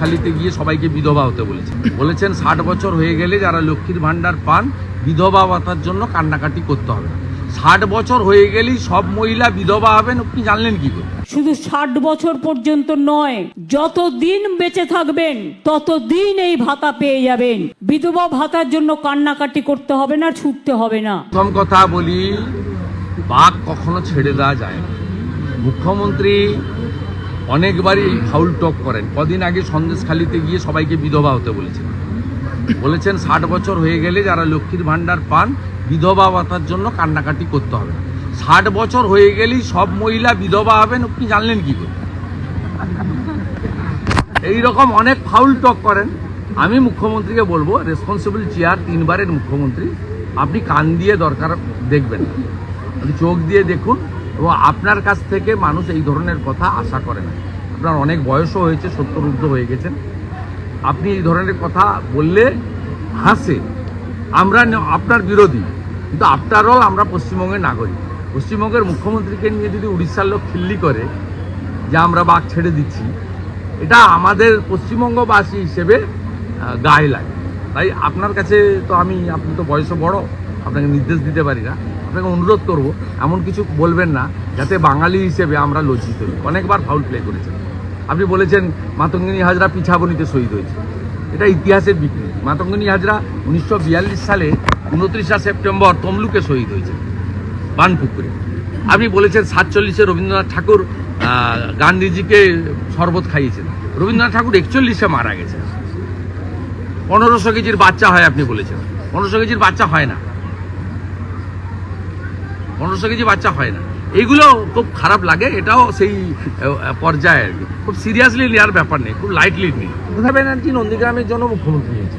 সন্দেশখালিতে গিয়ে সবাইকে বিধবা হতে বলেছেন বলেছেন ষাট বছর হয়ে গেলে যারা লক্ষ্মীর ভাণ্ডার পান বিধবা ভাতার জন্য কান্নাকাটি করতে হবে না। ষাট বছর হয়ে গেলেই সব মহিলা বিধবা হবেন আপনি জানলেন কি করে? শুধু ষাট বছর পর্যন্ত নয় যত দিন বেঁচে থাকবেন তত দিন এই ভাতা পেয়ে যাবেন। বিধবা ভাতার জন্য কান্নাকাটি করতে হবে না ছুটতে হবে না। প্রথম কথা বলি বাঘ কখনো ছেড়ে দেওয়া যায় না। মুখ্যমন্ত্রী অনেকবারই এই ফাউল টক করেন। কদিন আগে সন্দেশখালিতে গিয়ে সবাইকে বিধবা হতে বলেছেন। বলেছেন, ষাট বছর হয়ে গেলে যারা লক্ষ্মীর ভাণ্ডার পান, বিধবা ভাতার জন্য কান্নাকাটি করতে হবে ষাট বছর হয়ে গেলেই সব মহিলা বিধবা হবেন, আপনি জানলেন কি করে? এই রকম অনেক ফাউল টক করেন। আমি মুখ্যমন্ত্রীকে বলব, রেসপন্সিবল চেয়ার তিনবারের মুখ্যমন্ত্রী। আপনি কান দিয়ে দরকার, দেখবেন আপনি চোখ দিয়ে দেখুন এবং আপনার কাছ থেকে মানুষ এই ধরনের কথা আশা করে না। আপনার অনেক বয়সও হয়েছে, সত্তর ঊর্ধ্ব হয়ে গেছেন। আপনি এই ধরনের কথা বললে হাসে। আমরা আপনার বিরোধী, কিন্তু আফটার অল আমরা পশ্চিমবঙ্গের নাগরিক। পশ্চিমবঙ্গের মুখ্যমন্ত্রীকে নিয়ে যদি উড়িষ্যার লোক খিল্লি করে, যে আমরা বাঘ ছেড়ে দিচ্ছি, এটা আমাদের পশ্চিমবঙ্গবাসী হিসেবে গায়ে লাগে। তাই আপনার কাছে তো আমি, আপনি তো বয়সে বড়, আপনাকে নির্দেশ দিতে পারি না। আপনাকে অনুরোধ করব, এমন কিছু বলবেন না, যাতে বাঙালি হিসেবে আমরা লজ্জিত হই। অনেকবার ফাউল প্লে করেছেন। আপনি বলেছেন, মাতঙ্গিনী হাজরা পিছাবনিতে শহীদ হয়েছে। এটা ইতিহাসের বিকৃতি মাতঙ্গিনী হাজরা উনিশশো বিয়াল্লিশ সালে উনত্রিশা সেপ্টেম্বর তমলুকে শহীদ হয়েছে, বানপুকুরে। আপনি বলেছেন, সাতচল্লিশে রবীন্দ্রনাথ ঠাকুর গান্ধীজিকে শরবত খাইয়েছেন। রবীন্দ্রনাথ ঠাকুর একচল্লিশে মারা গেছে পনেরোশো কেজির বাচ্চা হয় আপনি বলেছেন। পনেরোশো কেজির বাচ্চা হয় না। পনেরোশো কেজি বাচ্চা হয় না। এগুলো খুব খারাপ লাগে, এটাও সেই পর্যায়ে আর কি। খুব সিরিয়াসলি নেওয়ার ব্যাপার নেই, খুব লাইটলি নেই। মমতা ব্যানার্জি নন্দীগ্রামের জন্য মুখ্যমন্ত্রী হয়েছে।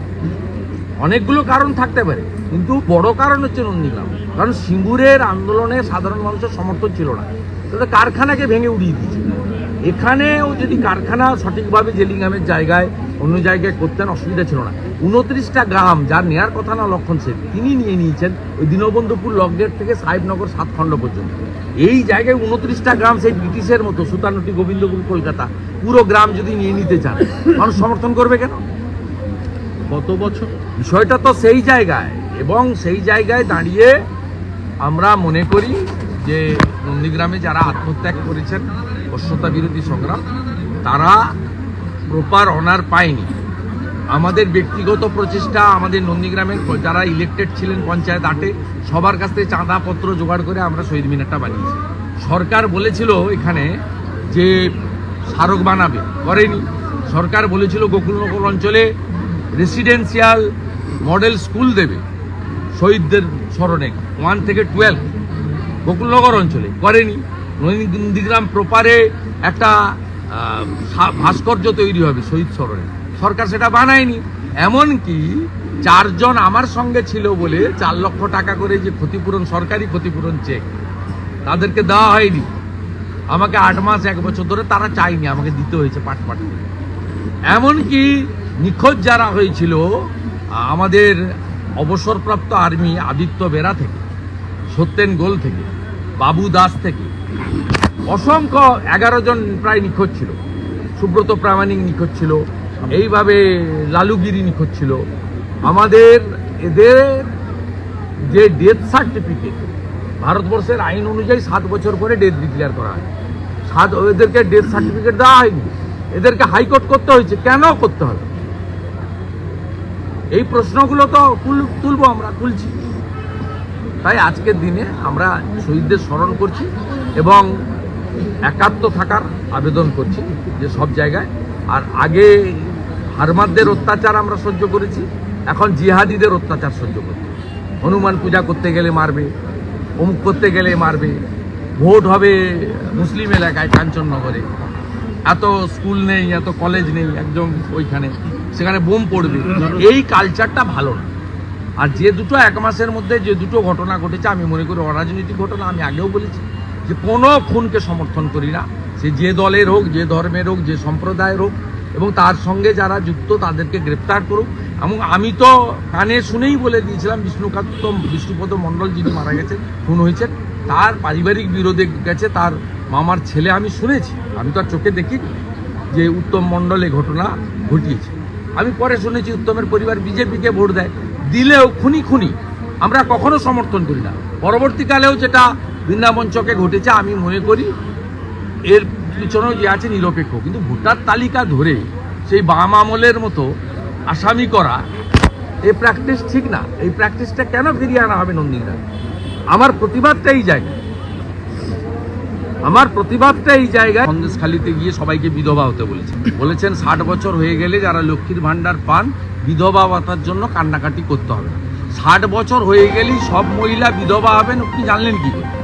অনেকগুলো কারণ থাকতে পারে, কিন্তু বড় কারণ হচ্ছে নন্দীগ্রাম। কারণ সিঙ্গুরের আন্দোলনে সাধারণ মানুষের সমর্থন ছিল না। তাহলে কারখানাকে ভেঙে উড়িয়ে দিয়েছে। এখানেও যদি কারখানা সঠিকভাবে জেলিংহামের জায়গায় অন্য জায়গায় করতেন, অসুবিধা ছিল না। উনত্রিশটা গ্রাম যার নেয়ার কথা না লক্ষণ সেন তিনি নিয়ে নিয়েছেন ওই দীনবন্ধুপুর লকগেট থেকে সাহেবনগর সাতখণ্ড পর্যন্ত। এই জায়গায় উনত্রিশটা গ্রাম সেই ব্রিটিশের মতো সুতানুটি গোবিন্দপুর কলকাতা পুরো গ্রাম যদি নিয়ে নিতে চান মানুষ সমর্থন করবে কেন? কত বছর? বিষয়টা তো সেই জায়গায় এবং সেই জায়গায় দাঁড়িয়ে আমরা মনে করি যে নন্দীগ্রামে যারা আত্মত্যাগ করেছেন অস্যতা বিরোধী সংগ্রাম তারা প্রপার অনার পায়নি। আমাদের ব্যক্তিগত প্রচেষ্টা আমাদের নন্দীগ্রামের যারা ইলেকটেড ছিলেন পঞ্চায়েত আটে, সবার কাছ থেকে চাঁদাপত্র জোগাড় করে আমরা শহীদ মিনারটা বানিয়েছি। সরকার বলেছিল এখানে যে স্মারক বানাবে, করেনি। সরকার বলেছিল গোকুলনগর অঞ্চলে রেসিডেন্সিয়াল মডেল স্কুল দেবে শহীদদের স্মরণে ওয়ান থেকে টুয়েলভ গোকুলনগর অঞ্চলে করেনি। নন্দীগ্রাম প্রপারে একটা ভাস্কর্য তৈরি হবে শহীদ স্মরণে। সরকার সেটা বানায়নি। এমনকি চারজন আমার সঙ্গে ছিল বলে চার লক্ষ টাকা করে যে ক্ষতিপূরণ, সরকারি ক্ষতিপূরণ চেক তাদেরকে দেওয়া হয়নি। আমাকে আট মাস, এক বছর ধরে তারা চায়নি, আমাকে দিতে হয়েছে পাট পাট এমনকি নিখোঁজ যারা হয়েছিল, আমাদের অবসরপ্রাপ্ত আর্মি আদিত্য বেরা থেকে, সত্যেন গোল থেকে, বাবু দাস থেকে, অসংখ্য এগারো জন প্রায় নিখোঁজ ছিল। সুব্রত প্রামাণিক নিখোঁজ ছিল এইভাবে লালুগিরি নিখোঁজ ছিল আমাদের এদের যে ডেথ সার্টিফিকেট ভারতবর্ষের আইন অনুযায়ী সাত বছর পরে ডেথ ডিক্লেয়ার করা হয়। সাত এদেরকে ডেথ সার্টিফিকেট দেওয়া হয়নি। এদেরকে হাইকোর্ট করতে হয়েছে। কেন করতে হবে? এই প্রশ্নগুলো তো তুলবো আমরা, তুলছি। তাই আজকের দিনে আমরা শহীদদের স্মরণ করছি এবং একাত্ম থাকার আবেদন করছি যে সব জায়গায়। আর আগে হারমাদদের অত্যাচার আমরা সহ্য করেছি, এখন জিহাদিদের অত্যাচার সহ্য করছি। হনুমান পূজা করতে গেলে মারবে, অমুক করতে গেলে মারবে, ভোট হবে মুসলিম এলাকায় কাঞ্চননগরে। এত স্কুল নেই, এত কলেজ নেই, একদম ওইখানে, সেখানে বোম পড়বে। এই কালচারটা ভালো না। আর যে দুটো এক মাসের মধ্যে যে দুটো ঘটনা ঘটেছে, আমি মনে করি অরাজনৈতিক ঘটনা, আমি আগেও বলেছি যে কোনো খুনকে সমর্থন করি না। সে যে দলের হোক, যে ধর্মের হোক, যে সম্প্রদায়ের হোক এবং তার সঙ্গে যারা যুক্ত তাদেরকে গ্রেপ্তার করুক। এবং আমি তো কানে শুনেই বলে দিয়েছিলাম, বিষ্ণুকান্ত বিষ্ণুপদ মণ্ডল যিনি মারা গেছেন, খুন হয়েছেন, তার পারিবারিক বিরোধে গেছে, তার মামার ছেলে আমি শুনেছি। আমি তো আর চোখে দেখিনি যে উত্তম মণ্ডল এই ঘটনা ঘটিয়েছে। আমি পরে শুনেছি উত্তমের পরিবার বিজেপিকে ভোট দেয়। দিলেও খুনি খুনি, আমরা কখনো সমর্থন করি না। পরবর্তীকালেও যেটা বৃন্দাবন চকে ঘটেছে, আমি মনে করি এর পিছনেও যে আছে নিরপেক্ষ, কিন্তু ভোটার তালিকা ধরে সেই বাম আমলের মতো আসামি করা এই প্র্যাকটিস ঠিক না। এই প্র্যাকটিসটা কেন ফিরিয়ে আনা হবে নন্দীগ্রাম? আমার প্রতিবাদটা এই জায়গায়। আমার প্রতিবাদটা এই জায়গায়। সন্দেশখালিতে গিয়ে সবাইকে বিধবা হতে বলেছেন বলেছেন ষাট বছর হয়ে গেলে যারা লক্ষ্মীর ভাণ্ডার পান, বিধবা ভাতার জন্য কান্নাকাটি করতে হবে ষাট বছর হয়ে গেলেই সব মহিলা বিধবা হবেন আপনি জানলেন কি করে?